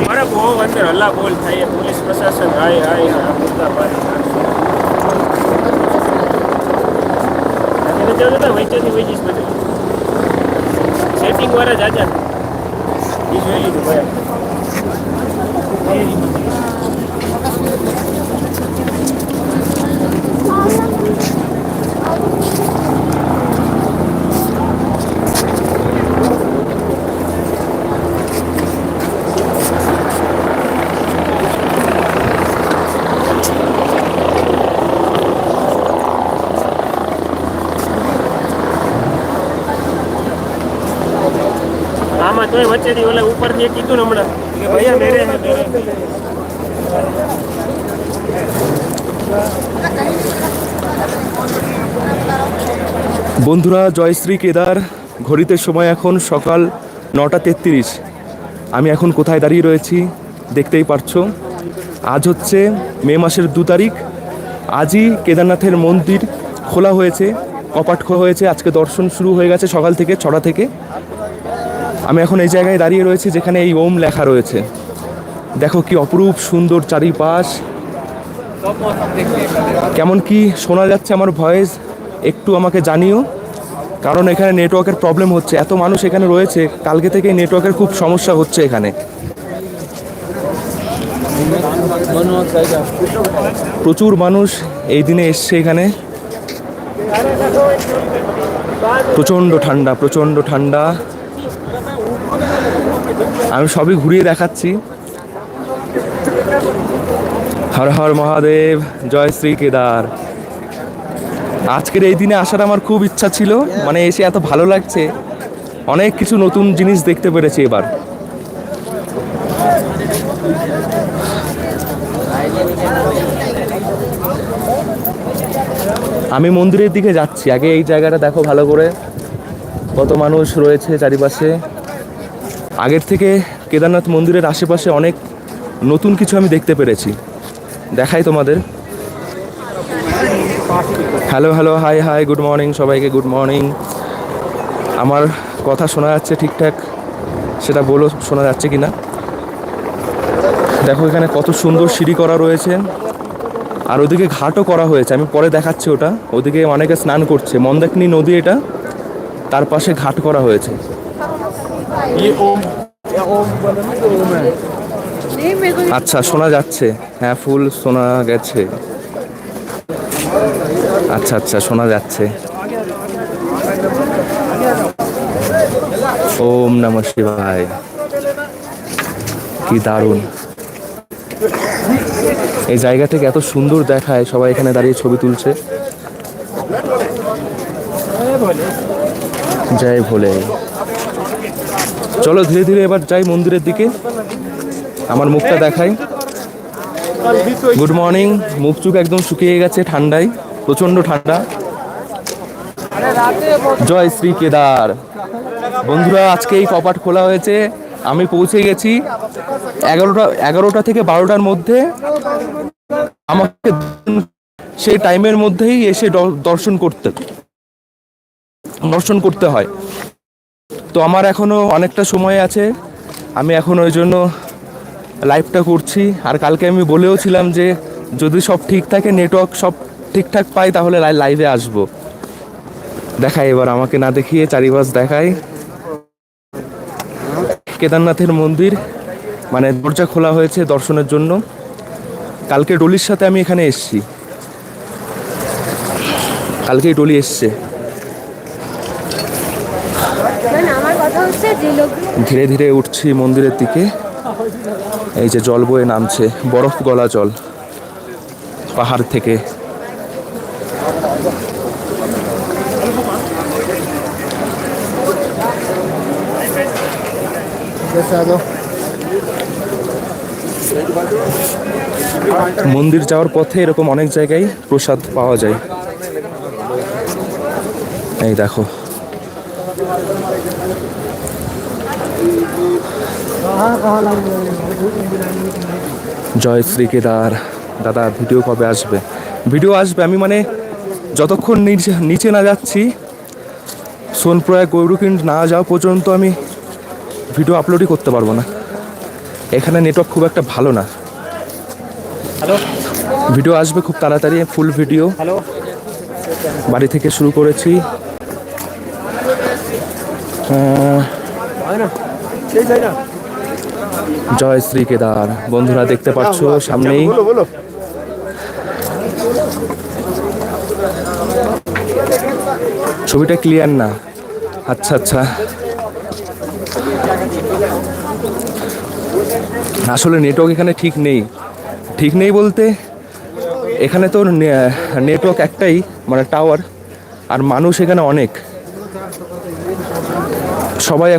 મારા બહુ અંદર હલ્લા બોલ થાય પોલીસ પ્રશાસન હાય હાય હા મુદ્દા મારી નાખશે. જવું તો વચ્ચેથી વહી જઈશ બધું. સેટિંગ વાળા જ એ જોઈ લીધું ભાઈ આમાં તોય વચ્ચેથી ઓલા ઉપરથી એક કીધું ને હમણાં કે ભૈયા મેરે હે મેરે বন্ধুরা জয়শ্রী কেদার ঘড়িতে সময় এখন সকাল নটা তেত্রিশ আমি এখন কোথায় দাঁড়িয়ে রয়েছি দেখতেই পারছো আজ হচ্ছে মে মাসের দু তারিখ আজই কেদারনাথের মন্দির খোলা হয়েছে কপাট খোলা হয়েছে আজকে দর্শন শুরু হয়ে গেছে সকাল থেকে ছটা থেকে আমি এখন এই জায়গায় দাঁড়িয়ে রয়েছি যেখানে এই ওম লেখা রয়েছে। দেখো কি অপরূপ সুন্দর চারিপাশ। কেমন কি শোনা যাচ্ছে আমার ভয়েস, একটু আমাকে জানিও। কারণ এখানে নেটওয়ার্কের প্রবলেম হচ্ছে। এত মানুষ এখানে রয়েছে, কালকে থেকে নেটওয়ার্কের খুব সমস্যা হচ্ছে এখানে। প্রচুর মানুষ এই দিনে এসছে এখানে। প্রচণ্ড ঠান্ডা প্রচণ্ড ঠান্ডা। আমি সবই ঘুরিয়ে দেখাচ্ছি। হর হর মহাদেব, জয় শ্রী কেদার। আজকের এই দিনে আসার আমার খুব ইচ্ছা ছিল মানে এসে এত ভালো লাগছে। অনেক কিছু নতুন জিনিস দেখতে পেরেছি এবার। আমি মন্দিরের দিকে যাচ্ছি। আগে এই জায়গাটা দেখো ভালো করে। কত মানুষ রয়েছে চারিপাশে। আগের থেকে কেদারনাথ মন্দিরের আশেপাশে অনেক নতুন কিছু আমি দেখতে পেরেছি। দেখাই তোমাদের। Hello hello hi hi good morning সবাইকে গুড মর্নিং আমার কথা শোনা যাচ্ছে ঠিকঠাক, সেটা বলো, শোনা যাচ্ছে কি না দেখো, এখানে কত সুন্দর সিঁড়ি করা রয়েছে, আর ওদিকে ঘাটও করা হয়েছে, আমি পরে দেখাচ্ছি ওটা। ওদিকে অনেকে স্নান করছে, মন্দাকিনী নদী এটা, তার পাশে ঘাট করা হয়েছে। আচ্ছা শোনা যাচ্ছে। হ্যাঁ ফুল শোনা গেছে। আচ্ছা আচ্ছা শোনা যাচ্ছে। ওম নম শিবায়। কি দারুণ। এই জায়গা থেকে এত সুন্দর দেখায় সবাই এখানে দাঁড়িয়ে ছবি তুলছে। জয় ভোলে। চলো ধীরে ধীরে এবার যাই মন্দিরের দিকে। আমার মুখটা দেখাই। গুড মর্নিং মুখ চুখ একদম শুকিয়ে গেছে ঠান্ডায় প্রচণ্ড ঠান্ডা। জয় শ্রী কেদার। বন্ধুরা, আজকে এই কপাট খোলা হয়েছে। আমি পৌঁছে গেছি এগারোটা এগারোটা থেকে বারোটার মধ্যে। আমাকে সেই টাইমের মধ্যেই এসে দর্শন করতে দর্শন করতে হয়। তো আমার এখনও অনেকটা সময় আছে, আমি এখন ওই জন্য লাইভটা করছি। আর কালকে আমি বলেও ছিলাম যে, যদি সব ঠিক থাকে নেটওয়ার্ক সব ঠিকঠাক পাই, তাহলে লাই- লাইভে আসব। দেখাই এবার, আমাকে না দেখিয়ে চারিপাশ দেখাই। কেদারনাথের মন্দির মানে দরজা খোলা হয়েছে দর্শনের জন্য। কালকে ডলির সাথে আমি এখানে এসেছি। কালকেই ডলি এসছে। ধীরে ধীরে উঠছি মন্দিরের দিকে। এই যে জল বয়ে নামছে, বরফ গলা জল, পাহাড় থেকে। মন্দির যাওয়ার পথে এরকম অনেক জায়গায় প্রসাদ পাওয়া যায়। এই দেখো। জয় শ্রী কেদার। দাদা ভিডিও কবে আসবে? ভিডিও আসবে আমি মানে যতক্ষণ নিচে নিচে না যাচ্ছি সোনপ্রয়াগ গৌরকিন্ড না যাওয়া পর্যন্ত আমি ভিডিও আপলোডই করতে পারব না। এখানে নেটওয়ার্ক খুব একটা ভালো না। হ্যালো ভিডিও আসবে খুব তাড়াতাড়ি ফুল ভিডিও হ্যালো বাড়ি থেকে শুরু করেছি আহ, হয় না সেই তাই না জয় শ্রী কেদার। বন্ধুরা দেখতে পাচ্ছ সামনেই। ছবিটা ক্লিয়ার না। আচ্ছা আচ্ছা। আসলে নেটওয়ার্ক এখানে ঠিক নেই। ঠিক নেই বলতে এখানে তো নেটওয়ার্ক একটাই মানে টাওয়ার আর মানুষ এখানে অনেক। সবাই